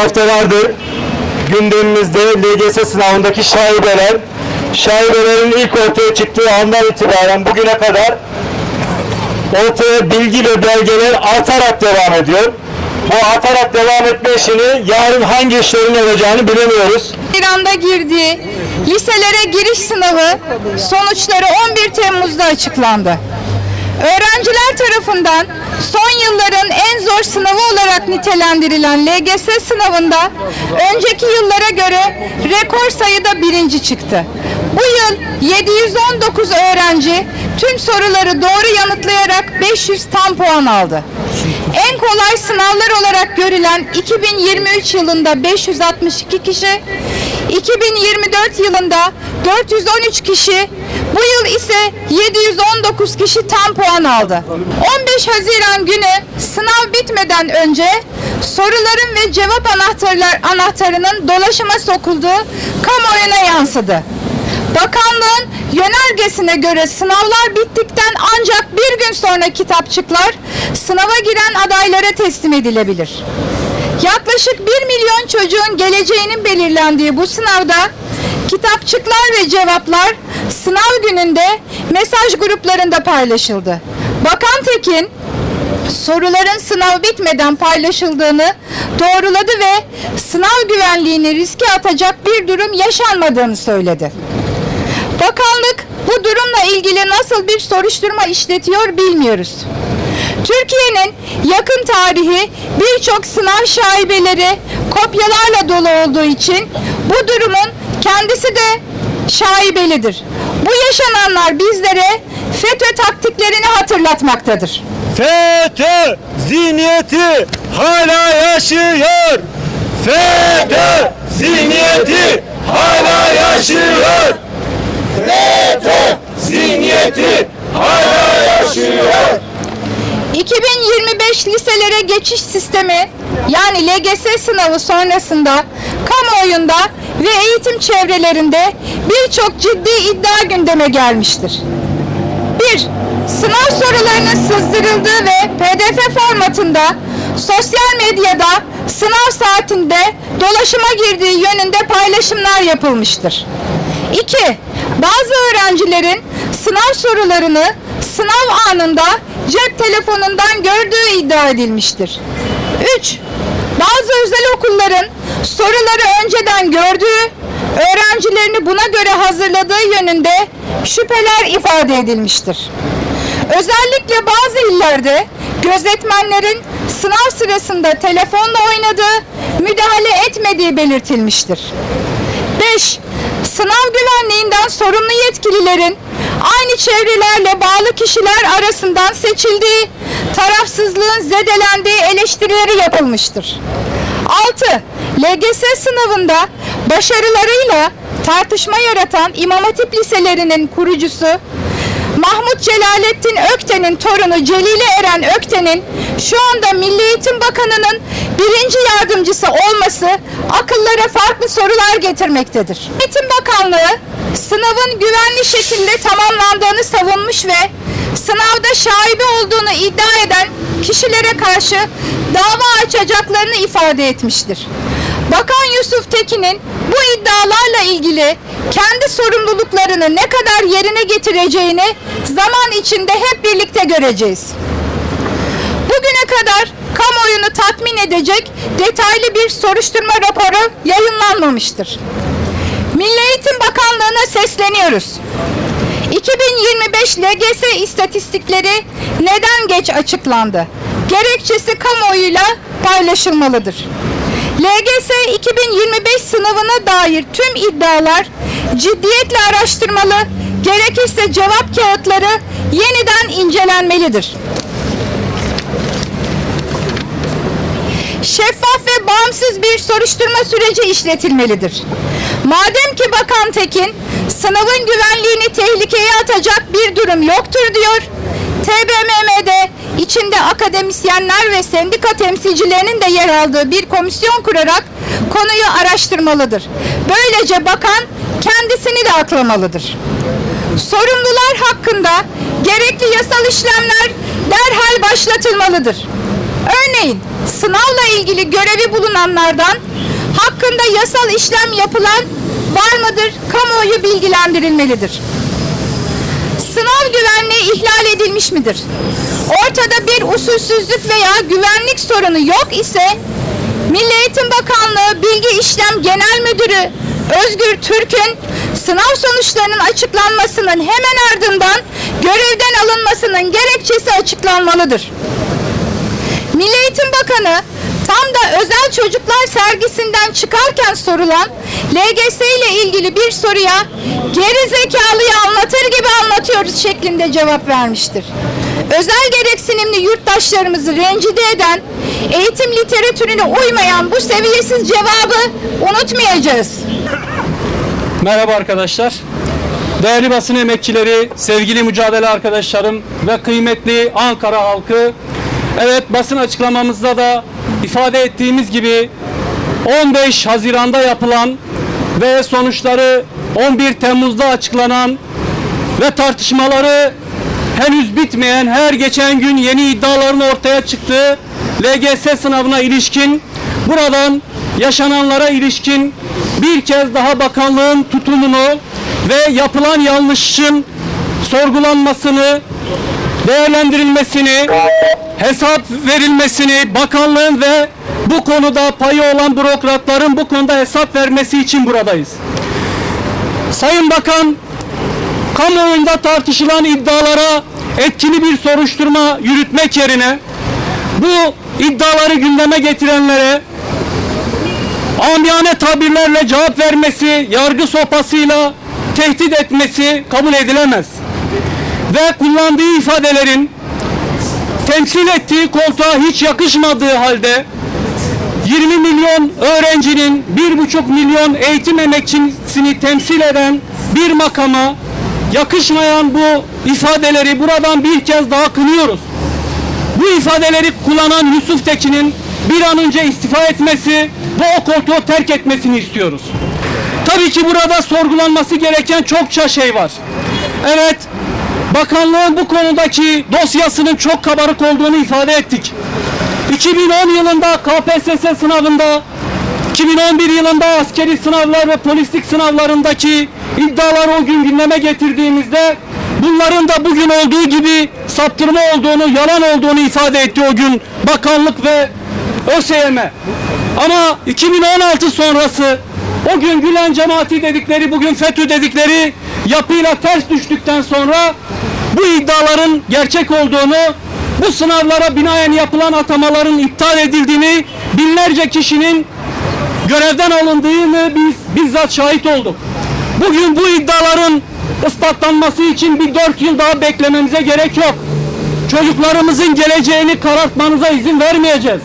haftalardır gündemimizde LGS sınavındaki şaibeler, şaibelerin ilk ortaya çıktığı andan itibaren bugüne kadar ortaya bilgi ve belgeler artarak devam ediyor. Bu artarak devam etme işini yarın hangi işlerin olacağını bilemiyoruz. İran'da girdiği liselere giriş sınavı sonuçları 11 Temmuz'da açıklandı. Öğrenciler tarafından son yılların en zor sınavı olarak nitelendirilen LGS sınavında önceki yıllara göre rekor sayıda birinci çıktı. Bu yıl 719 öğrenci tüm soruları doğru yanıtlayarak 500 tam puan aldı. En kolay sınavlar olarak görülen 2023 yılında 562 kişi, 2024 yılında 413 kişi, bu yıl ise 719 kişi tam puan aldı. 15 Haziran günü sınav bitmeden önce soruların ve cevap anahtarlar anahtarının dolaşıma sokulduğu kamuoyuna yansıdı. Bakanlığın yönergesine göre sınavlar bittikten ancak bir gün sonra kitapçıklar sınava giren adaylara teslim edilebilir. Yaklaşık 1 milyon çocuğun geleceğinin belirlendiği bu sınavda kitapçıklar ve cevaplar sınav gününde mesaj gruplarında paylaşıldı. Bakan Tekin soruların sınav bitmeden paylaşıldığını doğruladı ve sınav güvenliğini riske atacak bir durum yaşanmadığını söyledi. Bakanlık bu durumla ilgili nasıl bir soruşturma işletiyor bilmiyoruz. Türkiye'nin yakın tarihi birçok sınav şaibeleri kopyalarla dolu olduğu için bu durumun kendisi de şaibelidir. Bu yaşananlar bizlere FETÖ taktiklerini hatırlatmaktadır. FETÖ zihniyeti hala yaşıyor. FETÖ zihniyeti hala yaşıyor. FETÖ zihniyeti hala yaşıyor. 2025 liselere geçiş sistemi yani LGS sınavı sonrasında kamuoyunda ve eğitim çevrelerinde birçok ciddi iddia gündeme gelmiştir. 1. Sınav sorularının sızdırıldığı ve PDF formatında sosyal medyada sınav saatinde dolaşıma girdiği yönünde paylaşımlar yapılmıştır. 2. Bazı öğrencilerin sınav sorularını sınav anında cep telefonundan gördüğü iddia edilmiştir. 3. Bazı özel okulların soruları önceden öğrencilerini buna göre hazırladığı yönünde şüpheler ifade edilmiştir. Özellikle bazı illerde gözetmenlerin sınav sırasında telefonla oynadığı, müdahale etmediği belirtilmiştir. 5. Sınav güvenliğinden sorumlu yetkililerin aynı çevrelerle bağlı kişiler arasından seçildiği, tarafsızlığın zedelendiği eleştirileri yapılmıştır. 6. LGS sınavında başarılarıyla tartışma yaratan İmam Hatip liselerinin kurucusu Mahmut Celalettin Ökten'in torunu Celile Eren Ökten'in şu anda Milli Eğitim Bakanı'nın birinci yardımcısı olması akıllara farklı sorular getirmektedir. Eğitim Bakanlığı sınavın güvenli şekilde tamamlandığını savunmuş ve sınavda şaibe olduğunu iddia eden kişilere karşı dava açacaklarını ifade etmiştir. Bakan Yusuf Tekin'in bu iddialarla ilgili kendi sorumluluklarını ne kadar yerine getireceğini zaman içinde hep birlikte göreceğiz. Bugüne kadar kamuoyunu tatmin edecek detaylı bir soruşturma raporu yayınlanmamıştır. Milli Eğitim Bakanlığı'na sesleniyoruz. 2025 LGS istatistikleri neden geç açıklandı? Gerekçesi kamuoyuyla paylaşılmalıdır. LGS 2025 sınavına dair tüm iddialar ciddiyetle araştırmalı, gerekirse cevap kağıtları yeniden incelenmelidir. şeffaf ve bağımsız bir soruşturma süreci işletilmelidir. Madem ki Bakan Tekin sınavın güvenliğini tehlikeye atacak bir durum yoktur diyor. Akademisyenler ve sendika temsilcilerinin de yer aldığı bir komisyon kurarak konuyu araştırmalıdır. Böylece bakan kendisini de aklamalıdır. Sorumlular hakkında gerekli yasal işlemler derhal başlatılmalıdır. Örneğin sınavla ilgili görevi bulunanlardan hakkında yasal işlem yapılan var mıdır? Kamuoyu bilgilendirilmelidir. Sınav güvenliği ihlal edilmiş midir? Ortada bir usulsüzlük veya güvenlik sorunu yok ise Milli Eğitim Bakanlığı Bilgi İşlem Genel Müdürü Özgür Türk'ün sınav sonuçlarının açıklanmasının hemen ardından görevden alınmasının gerekçesi açıklanmalıdır. Milli Eğitim Bakanı tam da özel çocuklar sergisinden çıkarken sorulan LGS ile ilgili bir soruya geri zekalıyı anlatır gibi anlatıyoruz şeklinde cevap vermiştir. Özel gereksinimli yurttaşlarımızı rencide eden, eğitim literatürüne uymayan bu seviyesiz cevabı unutmayacağız. Merhaba arkadaşlar. Değerli basın emekçileri, sevgili mücadele arkadaşlarım ve kıymetli Ankara halkı. Evet basın açıklamamızda da ifade ettiğimiz gibi 15 Haziran'da yapılan ve sonuçları 11 Temmuz'da açıklanan ve tartışmaları henüz bitmeyen her geçen gün yeni iddiaların ortaya çıktığı LGS sınavına ilişkin buradan yaşananlara ilişkin bir kez daha bakanlığın tutumunu ve yapılan yanlışın sorgulanmasını, değerlendirilmesini, hesap verilmesini, bakanlığın ve bu konuda payı olan bürokratların bu konuda hesap vermesi için buradayız. Sayın Bakan, kamuoyunda tartışılan iddialara etkili bir soruşturma yürütmek yerine bu iddiaları gündeme getirenlere amiyane tabirlerle cevap vermesi, yargı sopasıyla tehdit etmesi kabul edilemez. Ve kullandığı ifadelerin temsil ettiği koltuğa hiç yakışmadığı halde 20 milyon öğrencinin 1,5 milyon eğitim emekçisini temsil eden bir makama yakışmayan bu ifadeleri buradan bir kez daha kınıyoruz. Bu ifadeleri kullanan Yusuf Tekin'in bir an önce istifa etmesi ve o koltuğu terk etmesini istiyoruz. Tabii ki burada sorgulanması gereken çokça şey var. Evet, bakanlığın bu konudaki dosyasının çok kabarık olduğunu ifade ettik. 2010 yılında KPSS sınavında 2011 yılında askeri sınavlar ve polislik sınavlarındaki iddiaları o gün gündeme getirdiğimizde bunların da bugün olduğu gibi saptırma olduğunu, yalan olduğunu ifade etti o gün bakanlık ve ÖSYM. Ama 2016 sonrası o gün Gülen cemaati dedikleri, bugün FETÖ dedikleri yapıyla ters düştükten sonra bu iddiaların gerçek olduğunu, bu sınavlara binaen yapılan atamaların iptal edildiğini, binlerce kişinin görevden alındığını biz bizzat şahit olduk. Bugün bu iddiaların ispatlanması için bir dört yıl daha beklememize gerek yok. Çocuklarımızın geleceğini karartmanıza izin vermeyeceğiz.